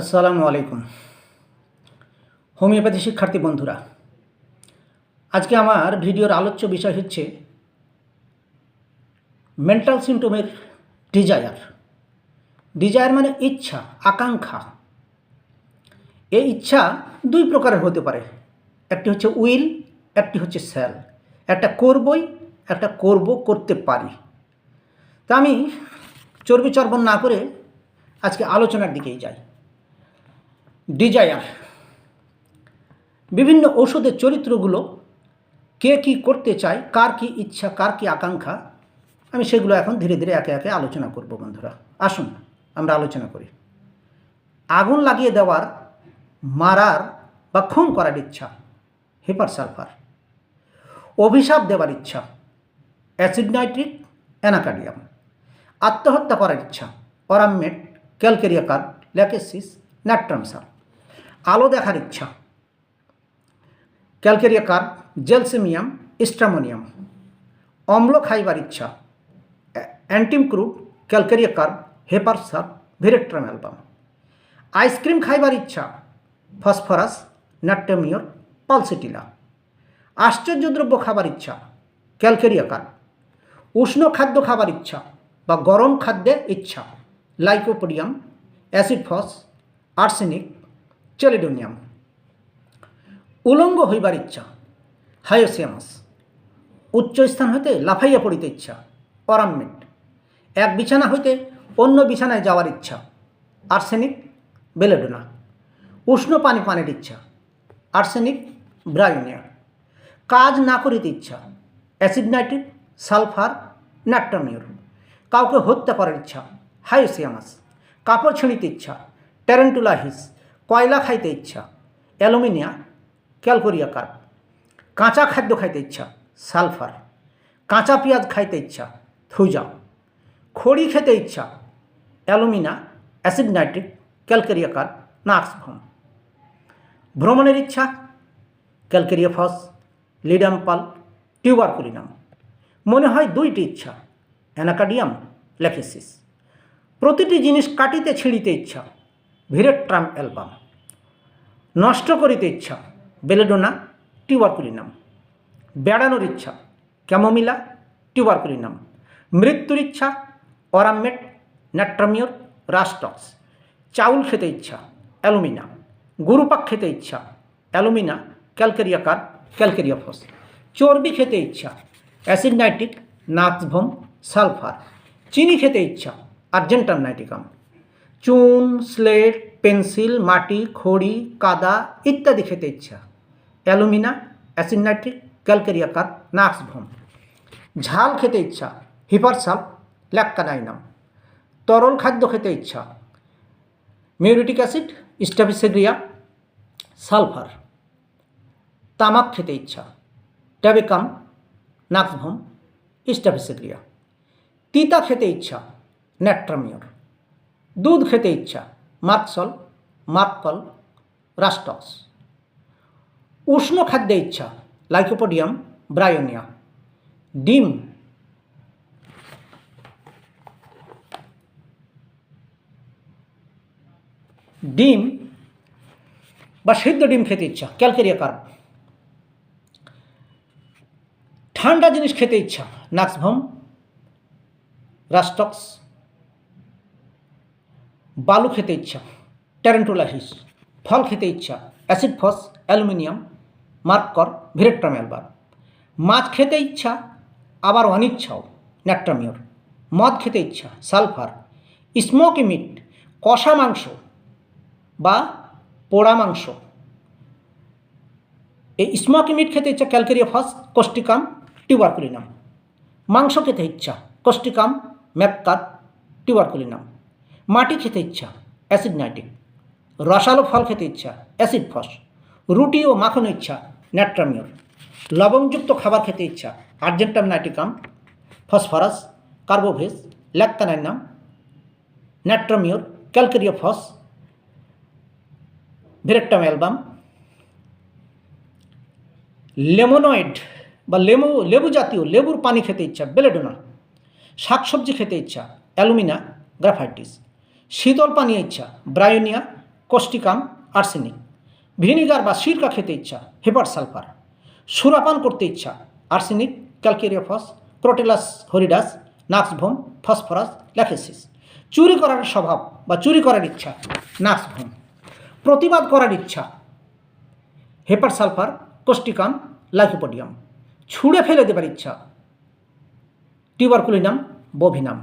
আসসালামু আলাইকুম। হোমিওপ্যাথি শিক্ষার্থী বন্ধুরা, আজকে আমার ভিডিওর আলোচ্য বিষয় হচ্ছে মেন্টাল সিমটমের ডিজায়ার ডিজায়ার মানে ইচ্ছা, আকাঙ্ক্ষা। এই ইচ্ছা দুই প্রকারের হতে পারে। একটি হচ্ছে উইল একটি হচ্ছে স্যাল একটা করবই, একটা করব, করতে পারি। তা আমি চর্বি চর্বণ না করে আজকে আলোচনার দিকেই যাই। ডিজায়ার। বিভিন্ন ঔষধের চরিত্রগুলো কে কি করতে চায়, কার কি ইচ্ছা, কার কি আকাঙ্ক্ষা, আমি সেগুলো এখন ধীরে ধীরে একে একে আলোচনা করব বন্ধুরা। আসুন, আমরা আলোচনা করি। আগুন লাগিয়ে দেওয়ার, মারার বা খুন করার ইচ্ছা, হেপার সালফার। অভিশাপ দেওয়ার ইচ্ছা, অ্যাসিড নাইট্রিক অ্যানাকাডিয়াম আত্মহত্যা করার ইচ্ছা aurum met calcarea carb, lachesis ন্যাট্রামসা আলো দেখার ইচ্ছা। Calcarea carb gelsemium, stramonium. অম্ল খাইবার ইচ্ছা। Antim crude calcarea carb hepar সাপ ভিরেট্রাম অ্যালবাম। আইসক্রিম খাইবার ইচ্ছা। Phosphorus ন্যাট্টামিয়র pulsatilla. আশ্চর্যদ্রব্য খাবার ইচ্ছা। ক্যালকেরিয়া কার্ব উষ্ণ খাদ্য খাবার ইচ্ছা বা গরম খাদ্যের ইচ্ছা। Lycopodium, acid phos, arsenic chelidonium. উলঙ্গ হইবার ইচ্ছা, হায়োসিয়ামাস। উচ্চ স্থান হইতে লাফাইয়া পড়িতে ইচ্ছা অরামমেট এক বিছানা হইতে অন্য বিছানায় যাওয়ার ইচ্ছা, আর্সেনিক বেলেডোনা। উষ্ণ পানি পানের ইচ্ছা, আর্সেনিক ব্রায়োনিয়া। কাজ না করিতে ইচ্ছা, অ্যাসিড নাইট্রিক সালফার ন্যাট্রামিউর কাউকে হত্যা করার ইচ্ছা, হায়োসিয়ামাস। কাপড় ছিঁড়িতে ইচ্ছা ট্যারেন্টুলাহিস কয়লা খাইতে ইচ্ছা অ্যালুমিনিয়া ক্যালকোরিয়া কার্প কাঁচা খাদ্য খাইতে ইচ্ছা, সালফার, কাঁচা পেঁয়াজ খাইতে ইচ্ছা, থুজা, খড়ি খেতে ইচ্ছা, alumina, acid nitric, calcarea carb nux vom ভ্রমণের ইচ্ছা, ক্যালকেরিয়া ফস লিডাম্পাল টিউবারকুলিনাম। মনে হয় দুইটি ইচ্ছা অ্যানাকাডিয়াম ল্যাকেসিস। প্রতিটি জিনিস কাটিতে ছিঁড়িতে ইচ্ছা ভিরেট্রাম অ্যালবাম। নষ্ট করিতে ইচ্ছা, বেলেডোনা টিউবারকুলিনাম বেড়ানোর ইচ্ছা, ক্যামোমিলা টিউবারকুলিনাম মৃত্যুর ইচ্ছা, অরামমেট ন্যাট্রামিওর রাস্টক্স চাউল খেতে ইচ্ছা, অ্যালুমিনা। গুরুপাক খেতে ইচ্ছা, alumina, calcarea carb calcarea phos. চর্বি খেতে ইচ্ছা, অ্যাসিড নাইট্রিক নাথভম সালফার। চিনি খেতে ইচ্ছা আর্জেন্টাম নাইট্রিকাম। চুন, স্লেট, পেন্সিল, মাটি, খড়ি, কাদা ইত্যাদি খেতে ইচ্ছা। Alumina, acid nitric, calcarea carb nux vom ঝাল খেতে ইচ্ছা, হিপারসাল ল্যাক্কানাইনাম তরল খাদ্য খেতে ইচ্ছা, মিউরিটিক অ্যাসিড স্টাফিসেগ্রিয়া সালফার। তামাক খেতে ইচ্ছা, ট্যাবেকাম নাক্সভম স্টাফিসেগ্রিয়া তিতা খেতে ইচ্ছা ন্যাট্রামিয়র দুধ খেতে ইচ্ছা মার্কসল মার্কল রাস্টক্স উষ্ণ খাদ্যে ইচ্ছা, লাইকোপোডিয়াম, ব্রায়োনিয়া। ডিম। ডিম বা সিদ্ধ ডিম খেতে ইচ্ছা, ক্যালকেরিয়া কার্ব। ঠান্ডা জিনিস খেতে ইচ্ছা, নাক্সভম রাস্টক্স বালু খেতে ইচ্ছা ট্যারেন্টোলাহিস ফল খেতে ইচ্ছা, অ্যাসিড ফস, অ্যালুমিনিয়াম, মার্কর ভিরেট্রাম মাছ খেতে ইচ্ছা, আবার অনিচ্ছাও ন্যাট্রামিওর মদ খেতে ইচ্ছা, সালফার। স্মোকি মিট, কষা মাংস বা পোড়া মাংস। এই স্মোকি মিট খেতে ইচ্ছা ক্যালকেরিয়া ফস কোস্টিকাম টিউবারকুলিনাম। মাংস খেতে ইচ্ছা কোস্টিকাম ম্যাপকাত, টিউবারকুলিনাম। মাটি খেতে ইচ্ছা, অ্যাসিড নাইট্রিক। রসালো ফল খেতে ইচ্ছা, অ্যাসিড ফস। রুটি ও মাখন ইচ্ছা ন্যাট্রামিওর লবণযুক্ত খাবার খেতে ইচ্ছা argentum nitricum. Phosphorus, carbo veg ল্যাক্তানাইনাম natrum mur calcarea phos. Veratrum album. Lemonade বা লেবু লেবু জাতীয় লেবুর পানি খেতে ইচ্ছা, বেলেডোনা। শাকসবজি খেতে ইচ্ছা, অ্যালুমিনা, গ্রাফাইটিস। শীতল পানীয় ইচ্ছা, ব্রায়োনিয়া, কোষ্টিকাম, আর্সেনিক। ভিনিগার বা সিরকা খেতে ইচ্ছা, হেপার সালফার। সুরাপান করতে ইচ্ছা, আর্সেনিক ক্যালকেরিয়াফস ক্রোটেলাস হরিডাস, নাক্সভোম, ফসফরাস, ল্যাফেসিস। চুরি করার স্বভাব বা চুরি করার ইচ্ছা, নাক্সভোম। প্রতিবাদ করার ইচ্ছা, হেপার সালফার, কোষ্টিকাম লাইকোপোডিয়াম ছুঁড়ে ফেলে দেবার ইচ্ছা, টিউবারকুলিনাম, বোভিনাম।